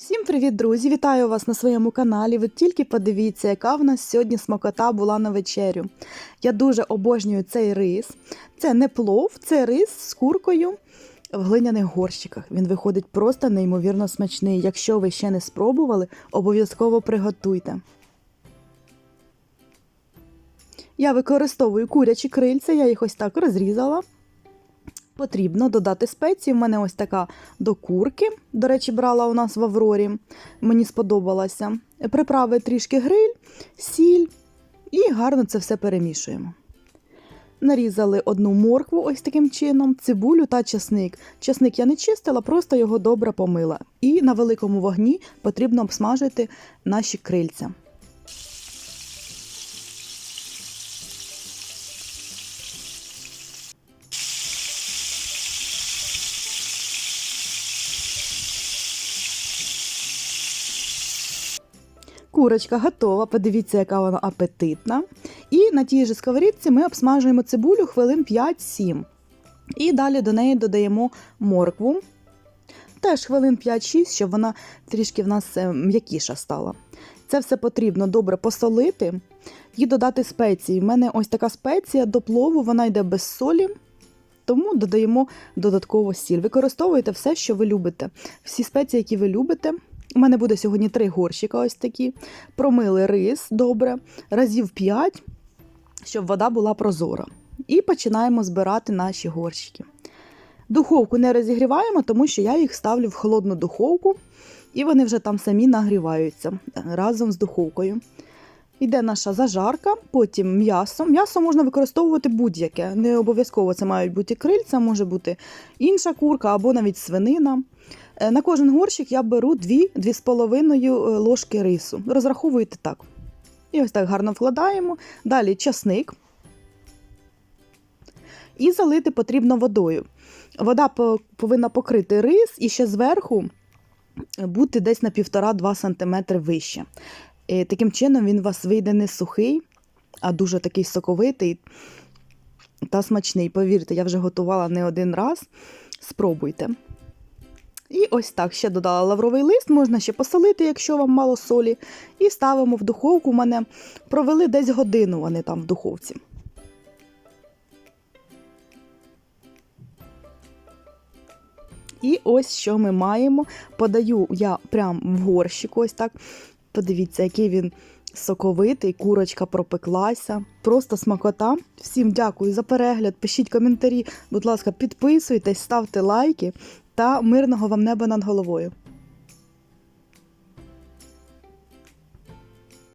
Всім привіт, друзі! Вітаю вас на своєму каналі. Ви тільки подивіться, яка в нас сьогодні смакота була на вечерю. Я дуже обожнюю цей рис. Це не плов, це рис з куркою в глиняних горщиках. Він виходить просто неймовірно смачний. Якщо ви ще не спробували, обов'язково приготуйте. Я використовую курячі крильця, я їх ось так розрізала. Потрібно додати спеції. У мене ось така до курки. До речі, брала у нас в Аврорі. Мені сподобалася. Приправи трішки гриль, сіль і гарно це все перемішуємо. Нарізали одну моркву ось таким чином, цибулю та чесник. Чесник я не чистила, просто його добре помила. І на великому вогні потрібно обсмажити наші крильця. Курочка готова, подивіться, яка вона апетитна. І на тій же сковорідці ми обсмажуємо цибулю хвилин 5-7. І далі до неї додаємо моркву. Теж хвилин 5-6, щоб вона трішки в нас е, м'якіша стала. Це все потрібно добре посолити і додати спеції. У мене ось така спеція до плову, вона йде без солі, тому додаємо додатково сіль. Використовуйте все, що ви любите. Всі спеції, які ви любите. У мене буде сьогодні три горщика ось такі. Промили рис добре, разів 5, щоб вода була прозора. І починаємо збирати наші горщики. Духовку не розігріваємо, тому що я їх ставлю в холодну духовку, і вони вже там самі нагріваються разом з духовкою. Йде наша зажарка, потім м'ясо. М'ясо можна використовувати будь-яке. Не обов'язково це мають бути крильця, може бути інша курка або навіть свинина. Е, На кожен горщик я беру 2-2,5 ложки рису. Розраховуйте так. І ось так гарно вкладаємо. Далі часник. І залити потрібно водою. Вода повинна покрити рис і ще зверху бути десь на 1,5-2 см вище. Е, Таким чином він у вас вийде не сухий, а дуже такий соковитий та смачний. Повірте, я вже готувала не один раз. Спробуйте. І ось так ще додала лавровий лист, можна ще посолити, якщо вам мало солі. І ставимо в духовку. У мене провели десь годину вони там в духовці. І ось що ми маємо. Подаю я прям в горщик, ось так. Подивіться, який він соковитий, курочка пропеклася. Просто смакота. Всім дякую за перегляд. Пишіть коментарі, будь ласка, підписуйтесь, ставте лайки та мирного вам неба над головою.